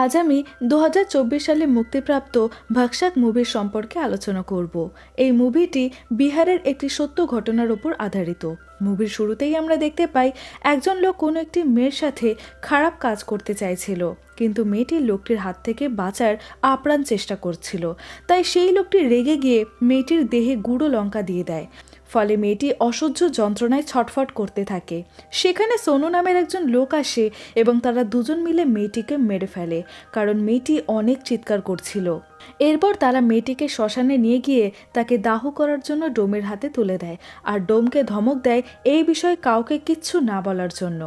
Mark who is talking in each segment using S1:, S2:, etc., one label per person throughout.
S1: আজ আমি দু হাজার চব্বিশ সালে মুক্তিপ্রাপ্ত ভক্সাক মুভির সম্পর্কে আলোচনা করব। এই মুভিটি বিহারের একটি সত্য ঘটনার উপর আধারিত। মুভির শুরুতেই আমরা দেখতে পাই, একজন লোক কোনো একটি মেয়ের সাথে খারাপ কাজ করতে চাইছিল, কিন্তু মেয়েটি লোকটির হাত থেকে বাঁচার আপ্রাণ চেষ্টা করছিল। তাই সেই লোকটি রেগে গিয়ে মেয়েটির দেহে গুঁড়ো লঙ্কা দিয়ে দেয়। ফলে মেয়েটি অসহ্য যন্ত্রণায় ছটফট করতে থাকে। সেখানে সোনু নামের একজন লোক আসে এবং তারা দুজন মিলে মেয়েটিকে মেরে ফেলে, কারণ মেয়েটি অনেক চিৎকার করছিল। এরপর তারা মেয়েটিকে শ্মশানে নিয়ে গিয়ে তাকে দাহ করার জন্য ডোমের হাতে তুলে দেয়, আর ডোমকে ধমক দেয় এই বিষয়ে কাউকে কিচ্ছু না বলার জন্য।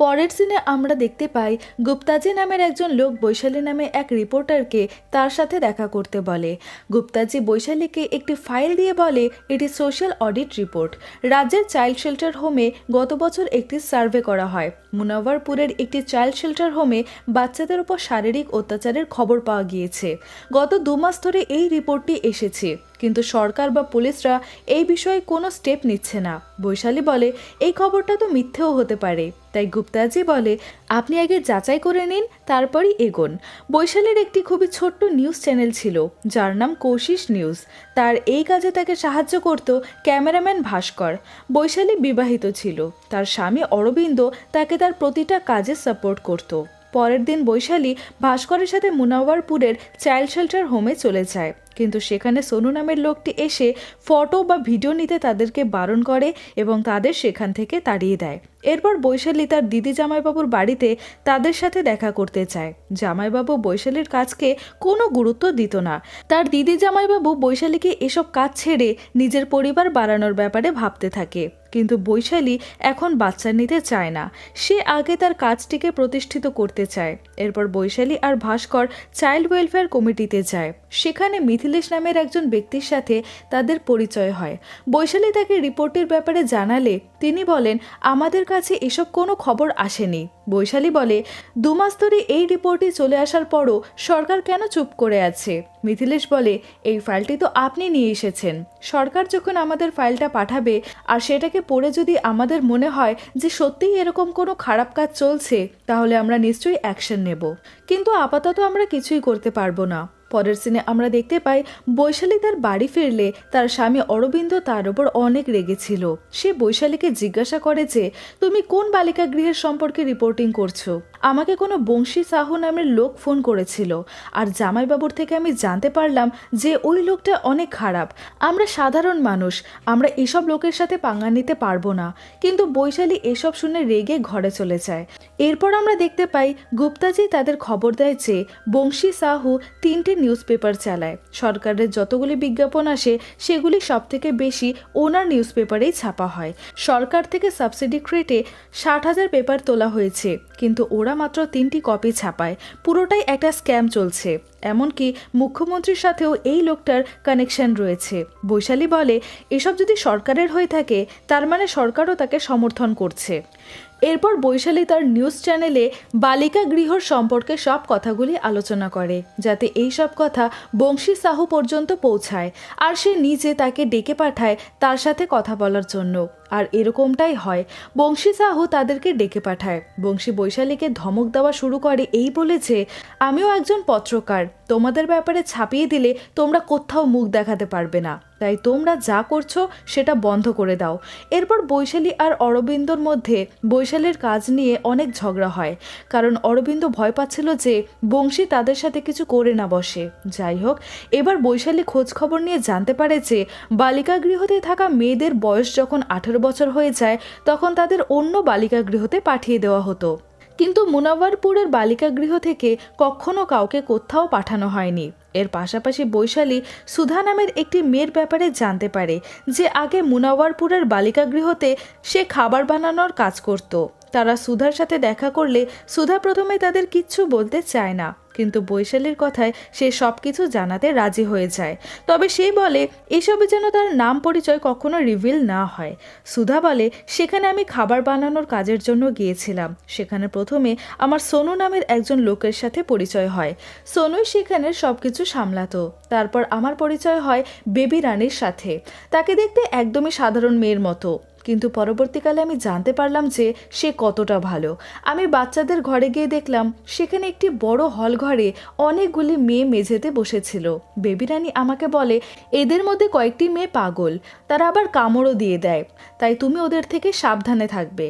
S1: পরের সিনে আমরা দেখতে পাই গুপ্তাজি নামের একজন লোক বৈশালী নামে এক রিপোর্টারকে তার সাথে দেখা করতে বলে। গুপ্তাজি বৈশালীকে একটি ফাইল দিয়ে বলে, এটি সোশ্যাল অডিট রিপোর্ট রাজ্যের চাইল্ড শেল্টার হোমে গত বছর একটি সার্ভে করা হয়। মুনাওয়ারপুরের একটি চাইল্ড শেল্টার হোমে বাচ্চাদের উপর শারীরিক অত্যাচারের খবর পাওয়া গিয়েছে। গত দু মাস ধরে এই রিপোর্টটি এসেছে, কিন্তু সরকার বা পুলিশরা এই বিষয়ে কোনো স্টেপ নিচ্ছে না। বৈশালী বলে, এই খবরটা তো মিথ্যেও হতে পারে। তাই গুপ্তাজি বলে, আপনি আগে যাচাই করে নিন, তারপরই এগোন। বৈশালীর একটি খুবই ছোট্ট নিউজ চ্যানেল ছিল, যার নাম কৌশিস নিউজ। তার এই কাজে তাকে সাহায্য করত ক্যামেরাম্যান ভাস্কর। বৈশালী বিবাহিত ছিল। তার স্বামী অরবিন্দ তাকে তার প্রতিটা কাজে সাপোর্ট করত। পরের দিন বৈশালী ভাস্করের সাথে মুনাওয়ারপুরের চাইল্ড শেল্টার হোমে চলে যায়। কিন্তু সেখানে সোনু নামের লোকটি এসে ফটো বা ভিডিও নিতে তাদেরকে বারণ করে এবং তাদের সেখান থেকে তাড়িয়ে দেয়। এরপর বৈশালী তার দিদি জামাইবাবুর বাড়িতে তাদের সাথে দেখা করতে চায়। জামাইবাবু বৈশালীর কাজকে কোনো গুরুত্ব দিত না। তার দিদি জামাইবাবু বৈশালীকে এসব কাজ ছেড়ে নিজের পরিবার বাড়ানোর ব্যাপারে ভাবতে থাকে। কিন্তু বৈশালী এখন বাচ্চা নিতে চায় না। সে আগে তার কাজটিকে প্রতিষ্ঠিত করতে চায়। এরপর বৈশালী আর ভাস্কর চাইল্ড ওয়েলফেয়ার কমিটিতে যায়। সেখানে মিথিলেশ নামের একজন ব্যক্তির সাথে তাদের পরিচয় হয়। বৈশালী তাকে রিপোর্টের ব্যাপারে জানালে তিনি বলেন, আমাদের কাছে এসব কোনো খবর আসেনি। বৈশালী বলে, দুমাস ধরে এই রিপোর্টটি চলে আসার পরও সরকার কেন চুপ করে আছে? মিথিলেশ বলে, এই ফাইলটি তো আপনি নিয়ে এসেছেন। সরকার যখন আমাদের ফাইলটা পাঠাবে, আর সেটাকে পড়ে যদি আমাদের মনে হয় যে সত্যিই এরকম কোনো খারাপ কাজ চলছে, তাহলে আমরা নিশ্চয়ই অ্যাকশন নেব। কিন্তু আপাতত আমরা কিছুই করতে পারব না। পরের সিনে আমরা দেখতে পাই, বৈশালী তার বাড়ি ফিরলে তার স্বামী অরবিন্দ তার ওপর অনেক রেগেছিল। সে বৈশালীকে জিজ্ঞাসা করে যে, তুমি কোন বালিকা গৃহের সম্পর্কে রিপোর্টিং করছ? আমাকে কোনো বংশী সাহু নামের লোক ফোন করেছিল। আর জামাইবাবুর থেকে আমি জানতে পারলাম যে ওই লোকটা অনেক খারাপ। আমরা সাধারণ মানুষ, আমরা এসব লোকের সাথে পাঙ্গা নিতে পারব না। কিন্তু বৈশালী এসব শুনে রেগে ঘরে চলে যায়। এরপর আমরা দেখতে পাই গুপ্তাজি তাদের খবর দেয় যে বংশী সাহু তিনটে নিউজ পেপার চালায়। সরকারের যতগুলি বিজ্ঞাপন আসে, সেগুলি সব থেকে বেশি ওনার নিউজ পেপারেই ছাপা হয়। সরকার থেকে সাবসিডি ক্রেটে ষাট হাজার পেপার তোলা হয়েছে। কিন্তু ওরা মাত্র তিনটি কপি ছাপায়। পুরোটাই একটা স্ক্যাম চলছে। এমনকি মুখ্যমন্ত্রীর সাথেও এই লোকটার কানেকশন রয়েছে। বৈশালী বলে, এসব যদি সরকারের হয়ে থাকে, তার মানে সরকারও তাকে সমর্থন করছে। এরপর বৈশালী তার নিউজ চ্যানেলে বালিকা গৃহর সম্পর্কে সব কথাগুলি আলোচনা করে, যাতে এই সব কথা বংশী সাহু পর্যন্ত পৌঁছায়, আর সে নিজে তাকে ডেকে পাঠায় তার সাথে কথা বলার জন্য। আর এরকমটাই হয়, বংশী সাহু তাদেরকে ডেকে পাঠায়। বংশী বৈশালীকে ধমক দেওয়া শুরু করে, এই বলেছে, আমিও একজন পত্রকার তোমাদের ব্যাপারে ছাপিয়ে দিলে তোমরা কোথাও মুখ দেখাতে পারবে না। তাই তোমরা যা করছ সেটা বন্ধ করে দাও। এরপর বৈশালী আর অরবিন্দর মধ্যে বৈশালীর কাজ নিয়ে অনেক ঝগড়া হয়। কারণ অরবিন্দ ভয় পাচ্ছিল যে বংশী তাদের সাথে কিছু করে না বসে। যাই হোক, এবার বৈশালী খোঁজ খবর নিয়ে জানতে পারে যে বালিকা গৃহতে থাকা মেয়েদের বয়স যখন আঠেরো বছর হয়ে যায়, তখন তাদের অন্য বালিকা গৃহতে পাঠিয়ে দেওয়া হতো। কিন্তু মুনাওয়ারপুরের বালিকা গৃহ থেকে কখনো কাউকে কোথাও পাঠানো হয়নি। এর পাশাপাশি বৈশালী সুধা নামের একটি মেয়ের ব্যাপারে জানতে পারে যে আগে মুনাওয়ারপুরের বালিকা গৃহতে সে খাবার বানানোর কাজ করত। তারা সুধার সাথে দেখা করলে সুধা প্রথমে তাদের কিচ্ছু বলতে চায় না। কিন্তু বৈশালীর কথায় সে সব কিছু জানাতে রাজি হয়ে যায়। তবে সে বলে, এসবে যেন তার নাম পরিচয় কখনো রিভিল না হয়। সুধা বলে, সেখানে আমি খাবার বানানোর কাজের জন্য গিয়েছিলাম। সেখানে প্রথমে আমার সোনু নামের একজন লোকের সাথে পরিচয় হয়। সোনুই সেখানে সব কিছু সামলাতো। তারপর আমার পরিচয় হয় বেবি রানীর সাথে। তাকে দেখতে একদমই সাধারণ মেয়ের মতো। কিন্তু পরবর্তীকালে আমি জানতে পারলাম যে সে কতটা ভালো। আমি বাচ্চাদের ঘরে গিয়ে দেখলাম, সেখানে একটি বড় হল ঘরে অনেকগুলি মেয়ে মেঝেতে বসেছিল। বেবি রানী আমাকে বলে, এদের মধ্যে কয়েকটি মেয়ে পাগল, তারা আবার কামড়ও দিয়ে দেয়, তাই তুমি ওদের থেকে সাবধানে থাকবে।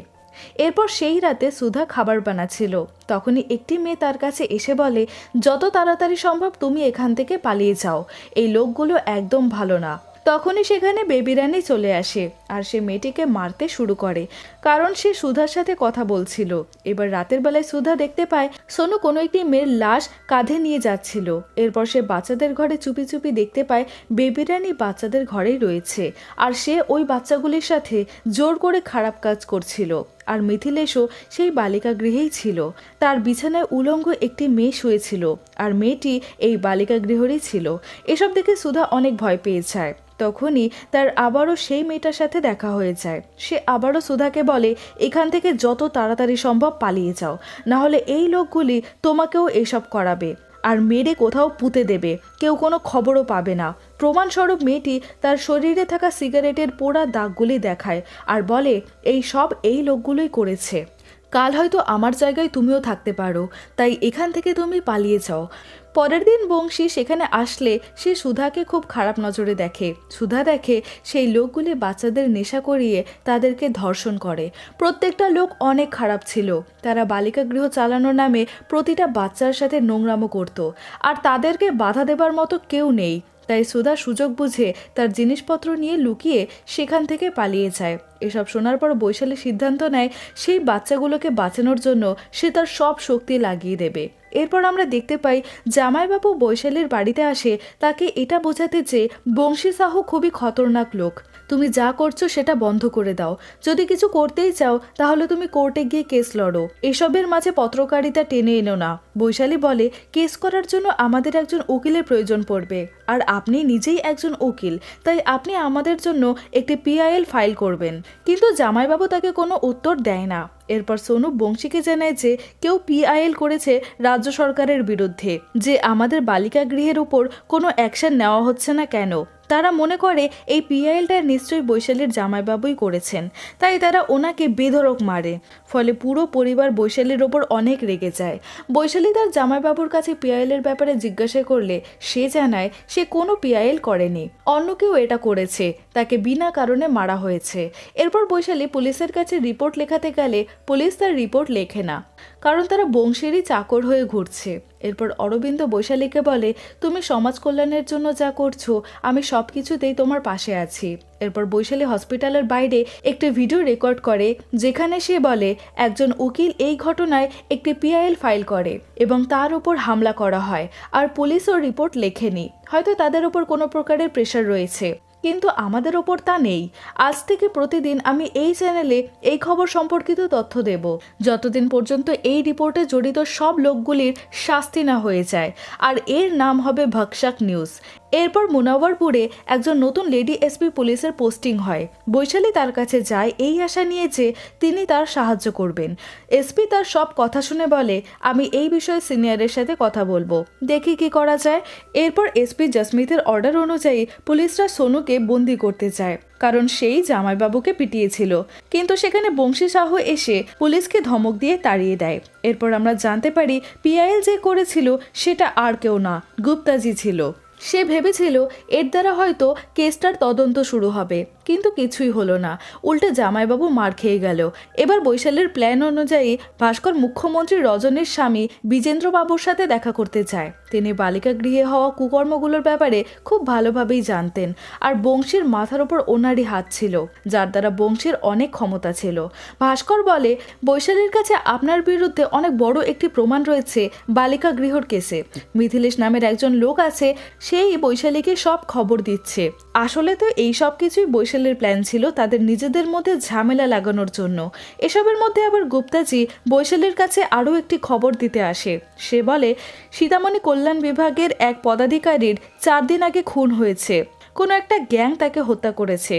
S1: এরপর সেই রাতে সুধা খাবার বানাচ্ছিল। তখনই একটি মেয়ে তার কাছে এসে বলে, যত তাড়াতাড়ি সম্ভব তুমি এখান থেকে পালিয়ে যাও, এই লোকগুলো একদম ভালো না। তখনই সেখানে বেবি রানী চলে আসে। আর সে মেয়েটিকে মারতে শুরু করে। কারণ সে সুধার সাথে কথা বলছিল। এবার রাতের বেলায় সুধা দেখতে পায়, সোনু কোনো একটি মেয়ের লাশ কাঁধে নিয়ে যাচ্ছিল। এরপর সে বাচ্চাদের ঘরে চুপি চুপি দেখতে পায় বেবি রানী বাচ্চাদের ঘরেই রয়েছে। আর সে ওই বাচ্চাগুলির সাথে জোর করে খারাপ কাজ করছিল। আর মিথিলেশও সেই বালিকা গৃহেই ছিল। তার বিছানায় উলঙ্গ একটি মেয়ে শুয়েছিল। আর মেয়েটি এই বালিকা গৃহেরই ছিল। এসব দেখে সুধা অনেক ভয় পেয়ে যায়। তখনই তার আবারও সেই মেয়েটার সাথে দেখা হয়ে যায়। সে আবারও সুধাকে বলে, এখান থেকে যত তাড়াতাড়ি সম্ভব পালিয়ে যাও। নাহলে এই লোকগুলি তোমাকেও এসব করাবে। আর মেরে কোথাও পুঁতে দেবে। কেউ কোনো খবরও পাবে না। প্রমাণস্বরূপ মেয়েটি তার শরীরে থাকা সিগারেটের পোড়া দাগগুলি দেখায় আর বলে, এই সব এই লোকগুলোই করেছে। কাল হয়তো আমার জায়গায় তুমিও থাকতে পারো, তাই এখান থেকে তুমি পালিয়ে যাও। পরের দিন বংশী সেখানে আসলে সে সুধাকে খুব খারাপ নজরে দেখে। সুধা দেখে সেই লোকগুলি বাচ্চাদের নেশা করিয়ে তাদেরকে ধর্ষণ করে। প্রত্যেকটা লোক অনেক খারাপ ছিল। তারা বালিকা গৃহ চালানোর নামে প্রতিটা বাচ্চার সাথে নোংরামো করত। আর তাদেরকে বাধা দেবার মতো কেউ নেই। তাই সুধা সুযোগ বুঝে তার জিনিসপত্র নিয়ে লুকিয়ে সেখান থেকে পালিয়ে যায়। এসব শোনার পর বৈশালী সিদ্ধান্ত নেয়, সেই বাচ্চাগুলোকে বাঁচানোর জন্য সে তার সব শক্তি লাগিয়ে দেবে। এরপর আমরা দেখতে পাই জামাইবাবু বৈশালীর বাড়িতে আসে তাকে এটা বোঝাতে যে বংশী সাহু খুবই খতরনাক লোক। তুমি যা করছ সেটা বন্ধ করে দাও। যদি কিছু করতেই চাও, তাহলে তুমি কোর্টে গিয়ে কেস লড়ো। এসবের মাঝে পত্রকারিতা টেনে এনো না। বৈশালী বলে, কেস করার জন্য আমাদের একজন উকিলের প্রয়োজন পড়বে। আর আপনি নিজেই একজন উকিল, তাই আপনি আমাদের জন্য একটি পিআইএল ফাইল করবেন। কিন্তু জামাইবাবু তাকে কোনো উত্তর দেয় না। এরপর সোনু বংশীকে জানায় যে কেউ পিআইএল করেছে রাজ্য সরকারের বিরুদ্ধে, যে আমাদের বালিকা গৃহের উপর কোনো অ্যাকশন নেওয়া হচ্ছে না কেন। তারা মনে করে এই পিআইএলটা নিশ্চয়ই বৈশালীর জামাইবাবুই করেছেন। তাই তারা ওনাকে বেধরক মারে। ফলে পুরো পরিবার বৈশালীর ওপর অনেক রেগে যায়। বৈশালী তার জামাইবাবুর কাছে পিআইএলের ব্যাপারে জিজ্ঞাসা করলে সে জানায় সে কোনো পিআইএল করেনি। অন্য কেউ এটা করেছে। তাকে বিনা কারণে মারা হয়েছে। এরপর বৈশালী পুলিশের কাছে রিপোর্ট লেখাতে গেলে পুলিশ তার রিপোর্ট লেখে না। কারণ তারা বংশেরই চাকর হয়ে ঘুরছে। এরপর অরবিন্দ বৈশালীকে বলে, তুমি সমাজ কল্যাণের জন্য যা করছ, আমি সব কিছুতেই তোমার পাশে আছি। এরপর বৈশালী হসপিটালের বাইরে একটি ভিডিও রেকর্ড করে, যেখানে সে বলে, একজন উকিল এই ঘটনায় একটি পিআইএল ফাইল করে এবং তার উপর হামলা করা হয়, আর পুলিশও রিপোর্ট লেখেনি। হয়তো তাদের উপর কোনো প্রকারের প্রেশার রয়েছে। কিন্তু আমাদের ওপর তা নেই। আজ থেকে প্রতিদিন আমি এই চ্যানেলে এই খবর সম্পর্কিত তথ্য দেব। যতদিন পর্যন্ত এই রিপোর্টে জড়িত সব লোকগুলির শাস্তি না হয়ে যায়। আর এর নাম হবে ভক্সাক নিউজ। এরপর মুনাওয়ারপুরে একজন নতুন লেডি এসপি পুলিশের পোস্টিং হয়। বৈশালী তার কাছে যায়, এই আশা নিয়ে যে তিনি তার সাহায্য করবেন। এসপি তার সব কথা শুনে বলে, আমি এই বিষয়ে সিনিয়রের সাথে কথা বলব। দেখি কি করা যায়। এরপর এসপি জসমিতের অর্ডার অনুযায়ী পুলিশরা সোনুকে বন্দি করতে চায় কারণ সেই জামাইবাবুকে পিটিয়েছিল। কিন্তু সেখানে বংশী সাহু এসে পুলিশকে ধমক দিয়ে তাড়িয়ে দেয়। এরপর আমরা জানতে পারি, পিআইএল যে করেছিল সেটা আর কেউ না, গুপ্তাজি ছিল। সে ভেবেছিল এর দ্বারা হয়তো কেসটার তদন্ত শুরু হবে। কিন্তু কিছুই হলো না। উল্টে জামাইবাবু মার খেয়ে গেল। এবার বৈশালীর প্ল্যান অনুযায়ী ভাস্কর মুখ্যমন্ত্রী রজনীর স্বামী বিজেন্দ্রবাবুর সাথে দেখা করতে চায়। তিনি বালিকা গৃহে হওয়া কুকর্মগুলোর ব্যাপারে খুব ভালোভাবেই জানতেন আর বংশীর মাথার ওপর ওনারই হাত ছিল, যার দ্বারা বংশীর অনেক ক্ষমতা ছিল। ভাস্কর বলে, বৈশালীর কাছে আপনার বিরুদ্ধে অনেক বড় একটি প্রমাণ রয়েছে বালিকা গৃহর কেসে। মিথিলেশ নামের একজন লোক আছে, সেই বৈশালীকে সব খবর দিচ্ছে। আসলে তো এই সব কিছুই বৈশালীর প্ল্যান ছিল তাদের নিজেদের মধ্যে ঝামেলা লাগানোর জন্য। এসবের মধ্যে আবার গুপ্তাজি বৈশালীর কাছে আরও একটি খবর দিতে আসে। সে বলে, সীতামণি কল্যাণ বিভাগের এক পদাধিকারীর চার দিন আগে খুন হয়েছে। কোনো একটা গ্যাং তাকে হত্যা করেছে।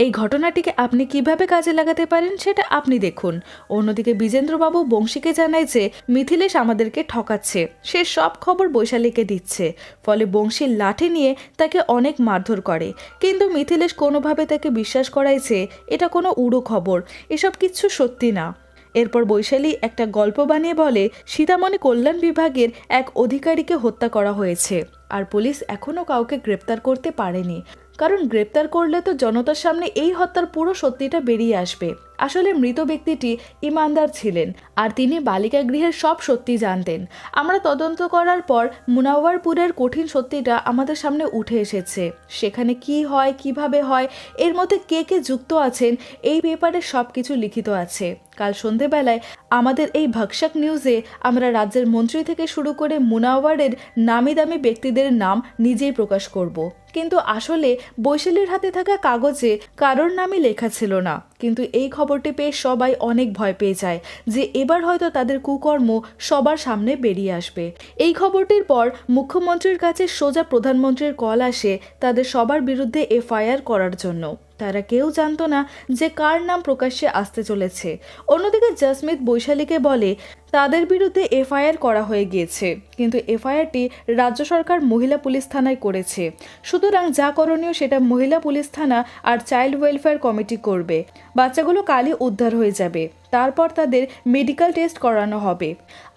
S1: এই ঘটনাটিকে আপনি কীভাবে কাজে লাগাতে পারেন সেটা আপনি দেখুন। অন্যদিকে বিজেন্দ্রবাবু বংশীকে জানায় যে, মিথিলেশ আমাদেরকে ঠকাচ্ছে। সে সব খবর বৈশালীকে দিচ্ছে। ফলে বংশীর লাঠি নিয়ে তাকে অনেক মারধর করে। কিন্তু মিথিলেশ কোনোভাবে তাকে বিশ্বাস করায় যে, এটা কোনো উড়ো খবর। এসব কিচ্ছু সত্যি না। এরপর বৈশালী একটা গল্প বানিয়ে বলে, সীতামণি কল্যাণ বিভাগের এক অধিকারীকে হত্যা করা হয়েছে। আর পুলিশ এখনও কাউকে গ্রেপ্তার করতে পারেনি। কারণ গ্রেপ্তার করলে তো জনতার সামনে এই হত্যার পুরো সত্যিটা বেরিয়ে আসবে। আসলে মৃত ব্যক্তিটি ইমানদার ছিলেন আর তিনি বালিকা গৃহের সব সত্যি জানতেন। আমরা তদন্ত করার পর মুনাওয়ারপুরের কঠিন সত্যিটা আমাদের সামনে উঠে এসেছে। সেখানে কি হয়, কীভাবে হয়, এর মধ্যে কে কে যুক্ত আছেন, এই পেপারে সব কিছু লিখিত আছে। কাল সন্ধেবেলায় আমাদের এই ভক্ষক নিউজে আমরা রাজ্যের মন্ত্রী থেকে শুরু করে মুনাওয়ারের নামি দামি ব্যক্তিদের নাম নিজেই প্রকাশ করব। কিন্তু আসলে বৈশালীর হাতে থাকা কাগজে কারোর নামই লেখা ছিল না। কিন্তু এই খবরটি পেয়ে সবাই অনেক ভয় পেয়ে যায় যে এবার হয়তো তাদের কুকর্ম সবার সামনে বেরিয়ে আসবে। এই খবরটির পর মুখ্যমন্ত্রীর কাছে সোজা প্রধানমন্ত্রীর কল আসে তাদের সবার বিরুদ্ধে এফআইআর করার জন্য। তারা কেউ জানতো না যে কার নাম প্রকাশ্যে আসতে চলেছে। অন্যদিকে জাসমিত বৈশালীকে বলে, তাদের বিরুদ্ধে এফআইআর করা হয়ে গিয়েছে। কিন্তু এফআইআরটি রাজ্য সরকার মহিলা পুলিশ থানায় করেছে। সুতরাং যা করণীয় সেটা মহিলা পুলিশ থানা আর চাইল্ড ওয়েলফেয়ার কমিটি করবে। বাচ্চাগুলো কালই উদ্ধার হয়ে যাবে। তারপর তাদের মেডিকেল টেস্ট করানো হবে।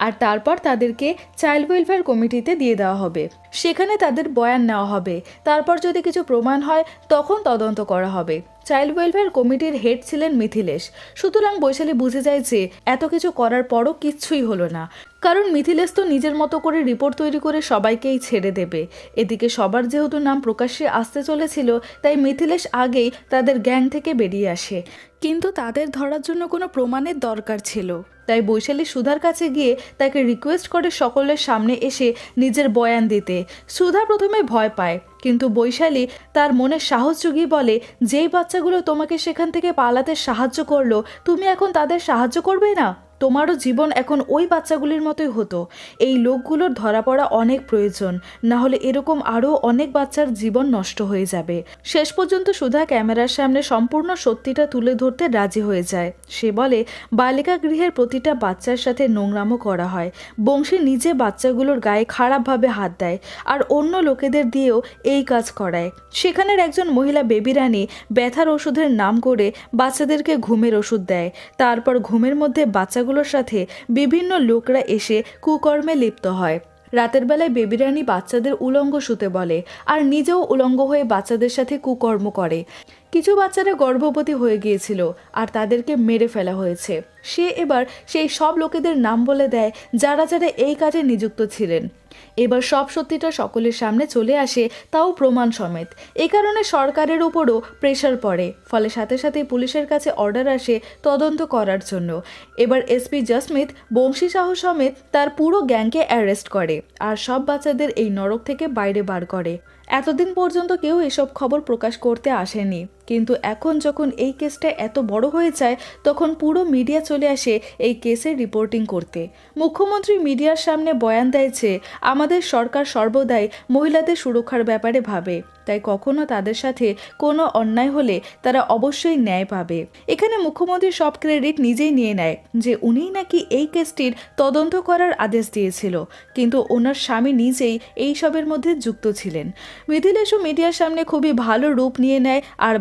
S1: আর তারপর তাদেরকে চাইল্ড ওয়েলফেয়ার কমিটিতে দিয়ে দেওয়া হবে। সেখানে তাদের বয়ান নেওয়া হবে। তারপর যদি কিছু প্রমাণ হয়, তখন তদন্ত করা হবে। চাইল্ড ওয়েলফেয়ার কমিটির হেড ছিলেন মিথিলেশ। সুতরাং বৈশালী বুঝে যায় যে, এত কিছু করার পরও কিচ্ছুই হলো না। কারণ মিথিলেশ তো নিজের মতো করে রিপোর্ট তৈরি করে সবাইকেই ছেড়ে দেবে। এদিকে সবার যেহেতু নাম প্রকাশ্যে আসতে চলেছিল, তাই মিথিলেশ আগেই তাদের গ্যাং থেকে বেরিয়ে আসে। কিন্তু তাদের ধরার জন্য কোনো প্রমাণের দরকার ছিল। তাই বৈশালী সুধার কাছে গিয়ে তাকে রিকোয়েস্ট করে সকলের সামনে এসে নিজের বয়ান দিতে। সুধা প্রথমে ভয় পায়, কিন্তু বৈশালী তার মনে সাহস জুগিয়ে বলে, যেই বাচ্চাগুলো তোমাকে সেখান থেকে পালাতে সাহায্য করল, তুমি এখন তাদের সাহায্য করবে না? তোমারও জীবন এখন ওই বাচ্চাগুলির মতোই হতো। এই লোকগুলোর ধরা পড়া অনেক প্রয়োজন, না হলে এরকম আরও অনেক বাচ্চার জীবন নষ্ট হয়ে যাবে। শেষ পর্যন্ত সুধা ক্যামেরার সামনে সম্পূর্ণ সত্যিটা তুলে ধরতে রাজি হয়ে যায়। সে বলে, বালিকা গৃহের প্রতিটা বাচ্চার সাথে নোংরামো করা হয়। বংশী নিজে বাচ্চাগুলোর গায়ে খারাপভাবে হাত দেয় আর অন্য লোকেদের দিয়েও এই কাজ করায়। সেখানের একজন মহিলা বেবি রানী ব্যথার ওষুধের নাম করে বাচ্চাদেরকে ঘুমের ওষুধ দেয়। তারপর ঘুমের মধ্যে বাচ্চাগুলোর সাথে বিভিন্ন লোকরা এসে কুকর্মে লিপ্ত হয়। রাতের বেলায় বেবি রানী বাচ্চাদের উলঙ্গ শুতে বলে আর নিজেও উলঙ্গ হয়ে বাচ্চাদের সাথে কুকর্ম করে। কিছু বাচ্চারা গর্ভবতী হয়ে গিয়েছিল আর তাদেরকে মেরে ফেলা হয়েছে। সে এবার সেই সব লোকেদের নাম বলে দেয়, যারা যারা এই কাজে নিযুক্ত ছিলেন। এবার সব সত্যিটা সকলের সামনে চলে আসে, তাও প্রমাণ সমেত। এ কারণে সরকারের উপরও প্রেশার পড়ে। ফলে সাথে সাথে পুলিশের কাছে অর্ডার আসে তদন্ত করার জন্য। এবার এসপি জসমিত বংশী শাহ সমেত তার পুরো গ্যাংকে অ্যারেস্ট করে আর সব বাচ্চাদের এই নরক থেকে বাইরে বার করে। এতদিন পর্যন্ত কেউ এসব খবর প্রকাশ করতে আসেনি। কিন্তু এখন যখন এই কেসটা এত বড় হয়ে যায়, তখন পুরো মিডিয়া চলে আসে এই কেসের রিপোর্টিং করতে। মুখ্যমন্ত্রী মিডিয়ার সামনে বয়ান দেয় যে, আমাদের সরকার সর্বদাই মহিলাদের সুরক্ষার ব্যাপারে ভাবে। তাই কখনো তাদের সাথে কোনো অন্যায় হলে তারা অবশ্যই ন্যায় পাবে। এখানে মুখ্যমন্ত্রী সব ক্রেডিট নিজেই নিয়ে নেয় যে, উনিই নাকি এই কেসটির তদন্ত করার আদেশ দিয়েছিল। কিন্তু ওনার স্বামী নিজেই এই সবের মধ্যে যুক্ত ছিলেন। মিথিলেশও মিডিয়ার সামনে খুবই ভালো রূপ নিয়ে নেয় আর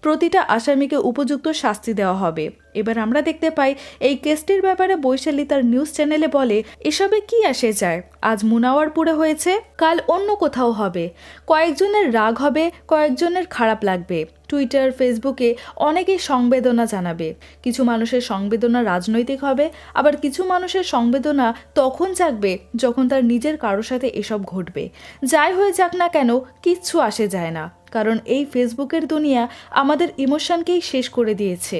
S1: প্রতিটা আসামিকে উপযুক্ত শাস্তি দেওয়া হবে। এবার আমরা দেখতে পাই, এই কেসটির ব্যাপারে বৈশালী তার নিউজ চ্যানেলে বলে, এসবে কি আসে যায়? আজ মুনাওয়ারপুরে হয়েছে, কাল অন্য কোথাও হবে। কয়েকজনের রাগ হবে, কয়েকজনের খারাপ লাগবে। টুইটার, ফেসবুকে অনেকেই সংবেদনা জানাবে। কিছু মানুষের সংবেদনা রাজনৈতিক হবে, আবার কিছু মানুষের সংবেদনা তখন জাগবে যখন তার নিজের কারোর সাথে এসব ঘটবে। যাই হয়ে যাক না কেন, কিচ্ছু আসে যায় না। কারণ এই ফেসবুকের দুনিয়া আমাদের ইমোশনকেই শেষ করে দিয়েছে।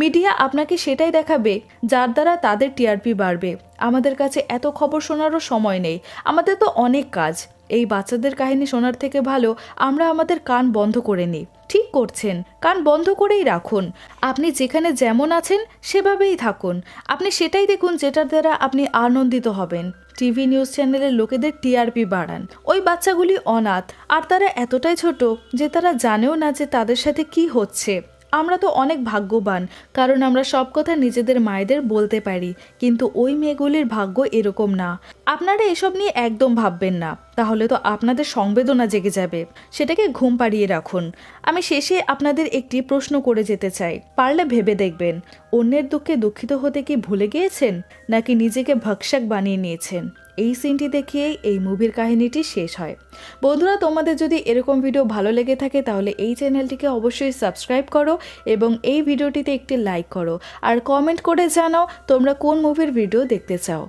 S1: মিডিয়া আপনাকে সেটাই দেখাবে, যার দ্বারা তাদের টিআরপি বাড়বে। আমাদের কাছে এত খবর শোনারও সময় নেই। আমাদের তো অনেক কাজ। এই বাচ্চাদের কাহিনী শোনার থেকে ভালো আমরা আমাদের কান বন্ধ করে নিই। ঠিক করছেন। কান বন্ধ করেই রাখুন। আপনি যেখানে যেমন আছেন, সেভাবেই থাকুন। আপনি সেটাই দেখুন যেটার দ্বারা আপনি আনন্দিত হবেন। টিভি নিউজ চ্যানেলের লোকেদের টিআরপি বাড়ান। ওই বাচ্চাগুলি অনাথ, আর তারা এতটাই ছোট যে তারা জানেও না যে তাদের সাথে কি হচ্ছে। আমরা তো অনেক ভাগ্যবান, কারণ আমরা সব কথা নিজেদের মায়েদের বলতে পারি, কিন্তু ওই মেয়েগুলির ভাগ্য এরকম না। আপনারা এসব নিয়ে একদম ভাববেন না, তাহলে তো আপনাদের সংবেদনা জেগে যাবে। সেটাকে ঘুম পাড়িয়ে রাখুন। আমি শেষে আপনাদের একটি প্রশ্ন করে যেতে চাই। পারলে ভেবে দেখবেন, অন্যের দুঃখে দুঃখিত হতে কি ভুলে গিয়েছেন, নাকি নিজেকে ভক্ষক বানিয়ে নিয়েছেন? এই সিনটি দেখিয়েই এই মুভির কাহিনীটি শেষ হয়। বন্ধুরা, তোমাদের যদি এরকম ভিডিও ভালো লেগে থাকে, তাহলে এই চ্যানেলটিকে অবশ্যই সাবস্ক্রাইব করো এবং এই ভিডিওটিতে একটি লাইক করো। আর কমেন্ট করে জানাও তোমরা কোন মুভির ভিডিও দেখতে চাও।